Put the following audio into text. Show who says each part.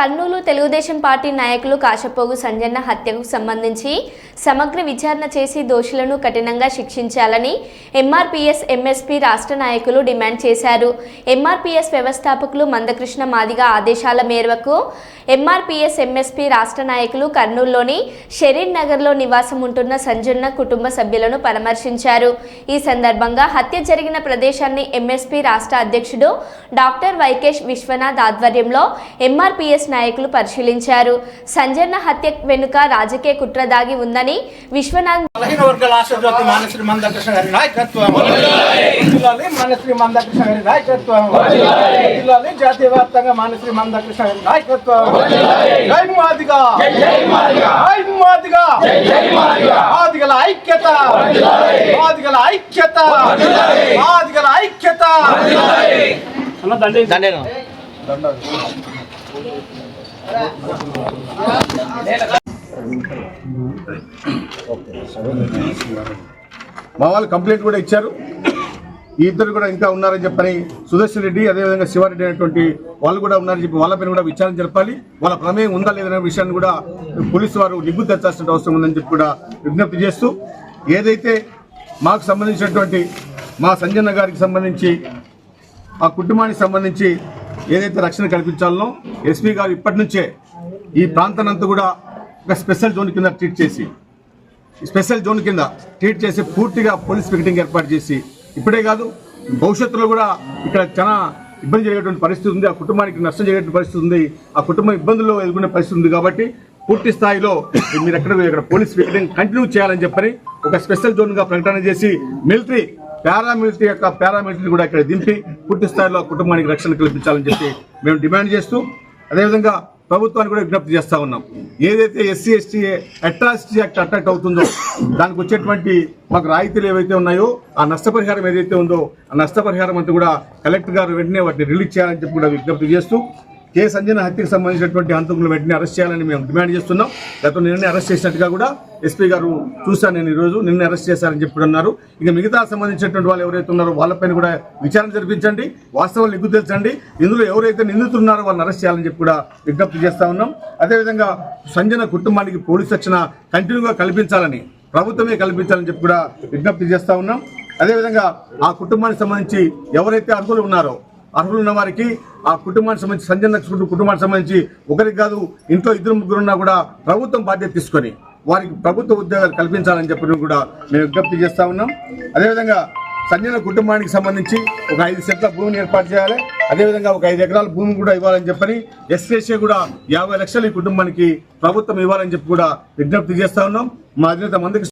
Speaker 1: Kurnool Telugu Desam party నాయకులు కాశపోగు సంజన్న హత్యకు సంబంధించి సమగ్ర విచారణ చేసి దోషులను కఠినంగా శిక్షించాలని ఎంఆర్పీఎస్ ఎంఎస్పీ రాష్ట్ర నాయకులు డిమాండ్ చేశారు. ఎంఆర్పీఎస్ వ్యవస్థాపకులు మందకృష్ణ మాదిగ ఆదేశాల మేరకు ఎంఆర్పీఎస్ ఎంఎస్పీ రాష్ట్ర నాయకులు కర్నూలులోని షరీన్ నగర్లో నివాసం ఉంటున్న సంజన్న కుటుంబ సభ్యులను పరామర్శించారు. ఈ సందర్భంగా హత్య జరిగిన ప్రదేశాన్ని ఎంఎస్పీ రాష్ట్ర అధ్యక్షుడు డాక్టర్ వైకేష్ విశ్వనాథ్ ఆధ్వర్యంలో ఎంఆర్పీఎస్ నాయకులు పరిశీలించారు. సంజన్న హత్య వెనుక రాజకీయ కుట్ర దాగి ఉందని విశ్వనాథ్
Speaker 2: బలహీన వర్గాల ఆశాజ్యోతి మానశ్రీ మందకృష్ణ గారి నాయకత్వం. జిల్లాలి మానశ్రీ మందకృష్ణ గారి నాయకత్వం. జిల్లాలి జాతీయ వ్యాప్తంగా మానశ్రీ మందకృష్ణ గారి నాయకత్వం. జై మాదిగా. జై మాదిగా. మాదిగల ఐక్యత. మాదిగల ఐక్యత. మాదిగల ఐక్యత.
Speaker 3: మా వాళ్ళు కంప్లైంట్ కూడా ఇచ్చారు. ఈ ఇద్దరు కూడా ఇంకా ఉన్నారని చెప్పని సుదర్శన్ రెడ్డి అదేవిధంగా శివారెడ్డి అనేటువంటి వాళ్ళు కూడా ఉన్నారని చెప్పి వాళ్ళపైన కూడా విచారణ జరపాలి. వాళ్ళ ప్రమేయం ఉందా లేదనే విషయాన్ని కూడా పోలీసు వారు నిగ్గు తెచ్చాల్సిన అవసరం ఉందని చెప్పి కూడా విజ్ఞప్తి చేస్తూ ఏదైతే మాకు సంబంధించినటువంటి మా సంజన్న గారికి సంబంధించి ఆ కుటుంబానికి సంబంధించి ఏదైతే రక్షణ కల్పించాలనో ఎస్పీ గారు ఇప్పటి నుంచే ఈ ప్రాంతానంతా కూడా ఒక స్పెషల్ జోన్ కింద ట్రీట్ చేసి స్పెషల్ జోన్ కింద ట్రీట్ చేసి పూర్తిగా పోలీస్ పికెటింగ్ ఏర్పాటు చేసి ఇప్పుడే కాదు భవిష్యత్తులో కూడా ఇక్కడ చాలా ఇబ్బంది జరిగేటువంటి పరిస్థితి ఉంది ఆ కుటుంబానికి నష్టం జరిగేటువంటి పరిస్థితి ఉంది ఆ కుటుంబం ఇబ్బందుల్లో ఎదుర్కొనే పరిస్థితి ఉంది కాబట్టి పూర్తి స్థాయిలో మీరు ఎక్కడ ఇక్కడ పోలీస్ పికెటింగ్ కంటిన్యూ చేయాలని చెప్పని ఒక స్పెషల్ జోన్గా ప్రకటన చేసి మిలిటరీ పారామిలిటరీ యొక్క పారామిలిటరీ కూడా ఇక్కడ దింపి పూర్తి స్థాయిలో కుటుంబానికి రక్షణ కల్పించాలని చెప్పి మేము డిమాండ్ చేస్తూ అదేవిధంగా ప్రభుత్వానికి కూడా విజ్ఞప్తి చేస్తూ ఉన్నాం. ఏదైతే SC ST atrocity act attract అవుతుందో దానికి వచ్చేటువంటి మాకు రాయితీలు ఏవైతే ఉన్నాయో ఆ నష్టపరిహారం ఏదైతే ఉందో ఆ నష్టపరిహారం అంతా కూడా కలెక్టర్ గారు వెంటనే వాటిని రిలీజ్ చేయాలని చెప్పి కూడా విజ్ఞప్తి చేస్తూ కే సంజన హత్యకు సంబంధించినటువంటి అంతకులు వెంటనే అరెస్ట్ చేయాలని మేము డిమాండ్ చేస్తున్నాం. గతంలో నిన్నే అరెస్ట్ చేసినట్టుగా కూడా ఎస్పీ గారు చూశాను నేను ఈరోజు. నిన్నే అరెస్ట్ చేశారని చెప్పి అన్నారు. ఇక మిగతా సంబంధించినటువంటి వాళ్ళు ఎవరైతే ఉన్నారో వాళ్ళపైన కూడా విచారణ జరిపించండి. వాస్తవాలు నిగ్గు తెల్చండి ఇందులో ఎవరైతే నిందితున్నారో వాళ్ళని అరెస్ట్ చేయాలని చెప్పి కూడా విజ్ఞప్తి చేస్తా ఉన్నాం. అదేవిధంగా సంజన కుటుంబానికి పోలీస్ రక్షణ కంటిన్యూగా కల్పించాలని ప్రభుత్వమే కల్పించాలని చెప్పి కూడా విజ్ఞప్తి చేస్తా ఉన్నాం. అదేవిధంగా ఆ కుటుంబానికి సంబంధించి ఎవరైతే అర్హులు ఉన్నారో అర్హులు ఉన్న వారికి ఆ కుటుంబానికి సంబంధించి సంజయ్ నక్షత్ర కుటుంబానికి సంబంధించి ఒకరికి కాదు ఇంట్లో ఇద్దరు ముగ్గురు ఉన్నా కూడా ప్రభుత్వం బాధ్యత తీసుకొని వారికి ప్రభుత్వ ఉద్యోగాలు కల్పించాలని చెప్పడం కూడా మేము విజ్ఞప్తి చేస్తా ఉన్నాం. అదేవిధంగా సంజన కుటుంబానికి సంబంధించి ఒక ఐదు సెట్ల భూమిని ఏర్పాటు చేయాలి. అదేవిధంగా ఒక ఐదు ఎకరాల భూమి కూడా ఇవ్వాలని చెప్పని ఎస్ఎస్ఏ కూడా యాభై లక్షలు ఈ కుటుంబానికి ప్రభుత్వం ఇవ్వాలని చెప్పి కూడా విజ్ఞప్తి చేస్తా ఉన్నాం. మా అధినేత మందికి